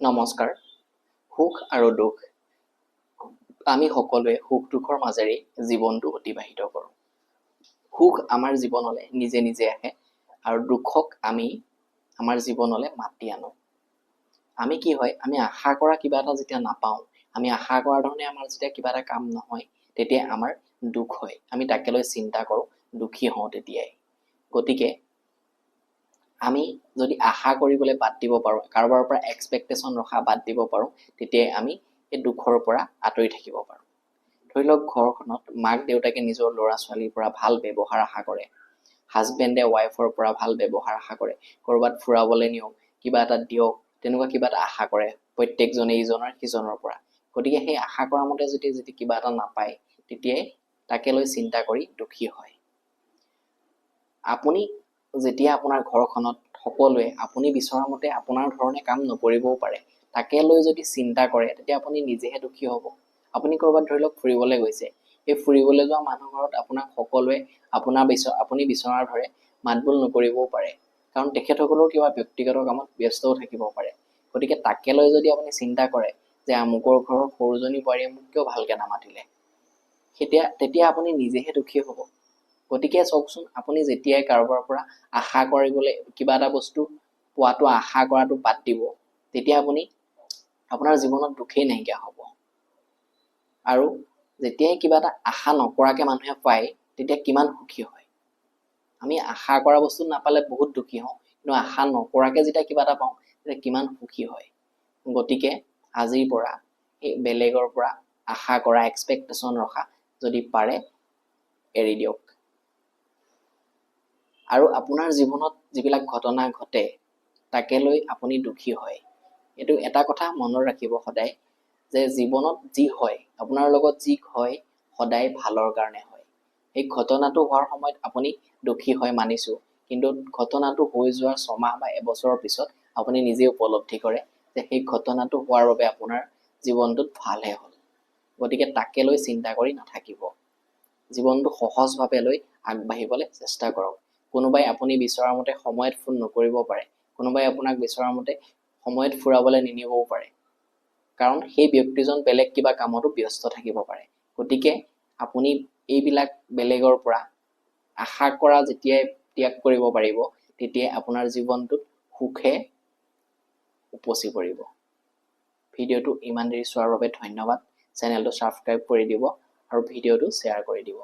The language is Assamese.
নমস্কাৰ। সুখ আৰু দুখ। আমি সকলোৱে সুখ দুখৰ মাজেৰে জীৱনটো অতিবাহিত কৰোঁ। সুখ আমাৰ জীৱনলৈ নিজে নিজে আহে আৰু দুখক আমি আমাৰ জীৱনলৈ মাতি আনো। আমি কি হয় আমি আশা কৰা কিবা এটা যেতিয়া নাপাওঁ আমি আশা কৰা ধৰণে আমাৰ যেতিয়া কিবা এটা কাম নহয় তেতিয়া আমাৰ দুখ হয়। আমি তাকে লৈ চিন্তা কৰোঁ দুখী হওঁ তেতিয়াই। গতিকে আমি যদি আশা কৰিবলৈ বাদ দিব পাৰোঁ কাৰোবাৰ পৰা এক্সপেক্টেশ্যন ৰখা বাদ দিব পাৰোঁ তেতিয়াই আমি এই দুখৰ পৰা আঁতৰি থাকিব পাৰোঁ। ধৰি লওক ঘৰখনত মাক দেউতাকে নিজৰ ল'ৰা ছোৱালীৰ পৰা ভাল ব্যৱহাৰ আশা কৰে হাজবেণ্ডে ৱাইফৰ পৰা ভাল ব্যৱহাৰ আশা কৰে ক'ৰবাত ফুৰাবলৈ নিয়ক কিবা এটা দিয়ক তেনেকুৱা কিবা এটা আশা কৰে প্ৰত্যেকজনে ইজনৰ সিজনৰ পৰা। গতিকে সেই আশা কৰা মতে যদি যদি কিবা এটা নাপায় তেতিয়াই তাকে লৈ চিন্তা কৰি দুখী হয়। আপুনি যেতিয়া আপোনাৰ ঘৰখনত সকলোৱে আপুনি বিচৰা মতে আপোনাৰ ধৰণে কাম নকৰিবও পাৰে। তাকে লৈ যদি চিন্তা কৰে তেতিয়া আপুনি নিজেহে দুখী হ'ব। আপুনি ক'ৰবাত ধৰি লওক ফুৰিবলৈ গৈছে। সেই ফুৰিবলৈ যোৱা মানুহ ঘৰত আপোনাক সকলোৱে আপোনাৰ বিচৰা আপুনি বিচৰাৰ দৰে মাত বোল নকৰিবও পাৰে। কাৰণ তেখেতসকলেও কিবা ব্যক্তিগত কামত ব্যস্তও থাকিব পাৰে। গতিকে তাকে লৈ যদি আপুনি চিন্তা কৰে যে আমুকৰ ঘৰৰ সৰুজনী বোৱাৰীয়ে মোক কিয় ভালকৈ নামাতিলে তেতিয়া তেতিয়া আপুনি নিজেহে দুখী হ'ব। গতিকে চাওকচোন আপুনি যেতিয়াই কাৰোবাৰ পৰা আশা কৰিবলৈ কিবা এটা বস্তু পোৱাটো আশা কৰাটো বাদ দিব তেতিয়া আপুনি আপোনাৰ জীৱনত দুখেই নাইকিয়া হ'ব। আৰু যেতিয়াই কিবা এটা আশা নকৰাকৈ মানুহে পায় তেতিয়া কিমান সুখী হয়। আমি আশা কৰা বস্তু নাপালে বহুত দুখী হওঁ কিন্তু আশা নকৰাকৈ যেতিয়া কিবা এটা পাওঁ তেতিয়া কিমান সুখী হয়। গতিকে আজিৰ পৰা সেই বেলেগৰ পৰা আশা কৰা এক্সপেক্টেশ্যন ৰখা যদি পাৰে এৰি দিয়ক। আৰু আপোনাৰ জীৱনত যিবিলাক ঘটনা ঘটে তাকে লৈ আপুনি দুখী হয়। এইটো এটা কথা মনত ৰাখিব সদায় যে জীৱনত যি হয় আপোনাৰ লগত যি হয় সদায় ভালৰ কাৰণে হয়। সেই ঘটনাটো হোৱাৰ সময়ত আপুনি দুখী হয় মানিছোঁ কিন্তু ঘটনাটো হৈ যোৱাৰ ছমাহ বা এবছৰৰ পিছত আপুনি নিজে উপলব্ধি কৰে যে সেই ঘটনাটো হোৱাৰ বাবে আপোনাৰ জীৱনটোত ভালহে হ'ল। গতিকে তাকে লৈ চিন্তা কৰি নাথাকিব। জীৱনটো সহজভাৱে লৈ আগবাঢ়িবলৈ চেষ্টা কৰক। কোনোবাই আপুনি বিচৰা মতে সময়ত ফোন নকৰিব পাৰে কোনোবাই আপোনাক বিচৰা মতে সময়ত ফুৰাবলৈ নিনিবও পাৰে। কাৰণ সেই ব্যক্তিজন বেলেগ কিবা কামতো ব্যস্ত থাকিব পাৰে। গতিকে আপুনি এইবিলাক বেলেগৰ পৰা আশা কৰা যেতিয়াই ত্যাগ কৰিব পাৰিব তেতিয়াই আপোনাৰ জীৱনটোত সুখে উপচি পৰিব। ভিডিঅ'টো ইমান দেৰি চোৱাৰ বাবে ধন্যবাদ। চেনেলটো ছাবস্ক্ৰাইব কৰি দিব আৰু ভিডিঅ'টো শ্বেয়াৰ কৰি দিব।